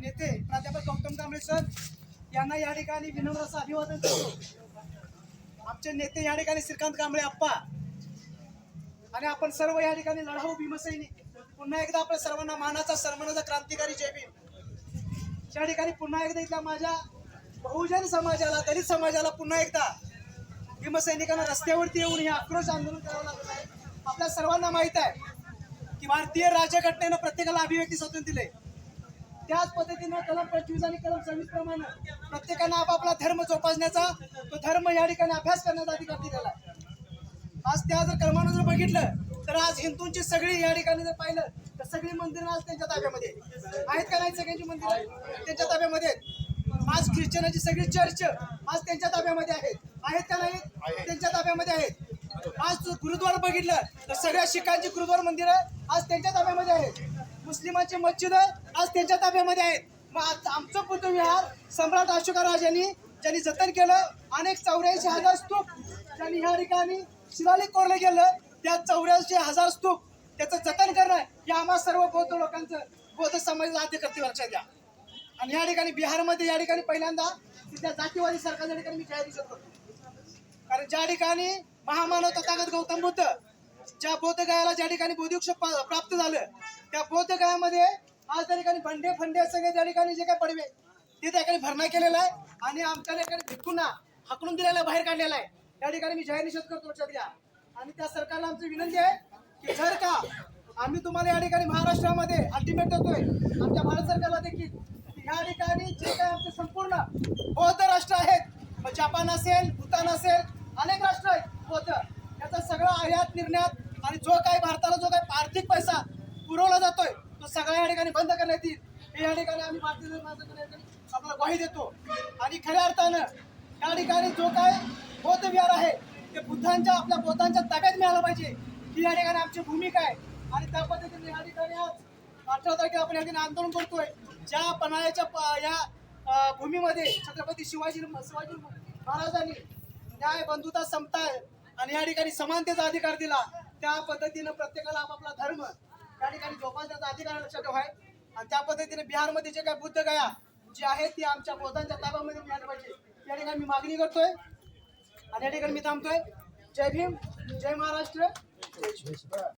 नेते प्राध्यापक गौतम कांबळे सर यांना या ठिकाणी विनम्र असं अभिवादन करतो. आमचे नेते या ठिकाणी श्रीकांत कांबळे आप्पा आणि आपण सर्व या ठिकाणी लढाऊ भीमसैनिक पुन्हा एकदा आपल्या सर्वांना मानाचा सन्मानाचा क्रांतिकारी जय भीम. या ठिकाणी पुन्हा एकदा इथल्या माझ्या बहुजन समाजाला दलित समाजाला पुन्हा एकदा भीमसैनिकांना रस्त्यावरती येऊन हे आक्रोश आंदोलन करावं लागलं आहे. आपल्या सर्वांना माहीत आहे की भारतीय राज्यघटनेनं प्रत्येकाला अभिव्यक्ती स्वातंत्र्य दिले त्याच पद्धतीनं कलम पंचवीस आणि कलम सव्वीस प्रमाणे प्रत्येकानं आपापला धर्म जोपासण्याचा तो धर्म या ठिकाणी अभ्यास करण्याचा अधिकार दिलेला आहे. आज त्या जर कलमानं जर बघितलं तर आज हिंदूंची सगळी या ठिकाणी जर पाहिलं तर सगळी मंदिरं आज त्यांच्या ताब्यामध्ये आहेत. का नाही सगळ्यांची मंदिरं? त्यांच्या ताब्यामध्ये आहेत. आज ख्रिश्चनाची सगळी चर्च आज त्यांच्या ताब्यामध्ये आहेत आहेत का नाही त्यांच्या ताब्यामध्ये आहेत आज गुरुद्वार बघितलं तर सगळ्या शिखांची गुरुद्वार मंदिरं आज त्यांच्या ताब्यामध्ये आहेत. मुस्लिमांची मस्जिद आज त्यांच्या ताब्यामध्ये आहेत. मग आज आमचं बुद्धविहार सम्राट अशोका राजांनी ज्यांनी जतन केलं अनेक चौऱ्याऐंशी हजार स्तूप ज्यांनी ह्या ठिकाणी शिलालेख कोरलं गेलं त्या चौऱ्याऐंशी हजार स्तूप त्याचं जतन करणं हे आम्हा सर्व बौद्ध लोकांचं बौद्ध समाजाचं आद्य कर्तव्य लक्षात घ्या. आणि या ठिकाणी बिहारमध्ये या ठिकाणी पहिल्यांदा तिथल्या जातीवादी सरकारच्या ठिकाणी मी जाहीर दिसत कारण ज्या ठिकाणी महामानव तथागत गौतम बुद्ध ज्या बौद्ध ज्या ठिकाणी बोधिवृक्ष प्राप्त झालं त्या बौद्ध आज त्या ठिकाणी भंडे फंडे सगळे त्या ठिकाणी जे काय पडवे ते त्या ठिकाणी भरणा केलेला आहे आणि आमच्या ठिकाणी भिक्खूंना हाकडून दिलेला बाहेर काढलेला आहे. त्या ठिकाणी मी जाहीर निषेध करतो लक्षात घ्या. आणि त्या सरकारला आमची विनंती आहे की जर का आम्ही तुम्हाला या ठिकाणी महाराष्ट्रामध्ये अल्टिमेट देतोय आमच्या भारत सरकारला देखील या ठिकाणी जे काही आमचे संपूर्ण बौद्ध राष्ट्र आहेत मग जपान असेल भूतान असेल अनेक राष्ट्र आहेत होतं. याचा सगळा आयात निर्णयात आणि जो काही भारताला जो काही आर्थिक पैसा पुरवला जातोय तो सगळा या ठिकाणी बंद करण्यात येईल. हे या ठिकाणी आम्ही भारतीय जनता आपल्याला ग्वाही देतो. आणि खऱ्या अर्थानं या ठिकाणी जो काय बौद्ध विहार आहे ते बुद्धांच्या आपल्या बौद्धांच्या ताब्यात मिळालं पाहिजे. ही या ठिकाणी आमची भूमिका आहे. आणि त्या पद्धतीने या ठिकाणी आज अठरा तारखेला आपण या ठिकाणी आंदोलन करतोय. ज्या पन्हाळ्याच्या प- या भूमीमध्ये छत्रपती शिवाजी शिवाजी महाराजांनी न्याय बंधुता समता आणि या ठिकाणी समानतेचा अधिकार दिला. त्या पद्धतीनं प्रत्येकाला आपापला धर्म. त्या ठिकाणी जोपासण्याचा अधिकार लक्षात ठेवाय आहे आणि त्या पद्धतीने बिहारमध्ये जे काही बुद्ध गया जे आहेत ती आमच्या बौद्धांच्या ताब्यामध्ये मिळाली पाहिजे. या ठिकाणी मी मागणी करतोय. आणि या ठिकाणी मी थांबतोय. जय भीम. जय महाराष्ट्र.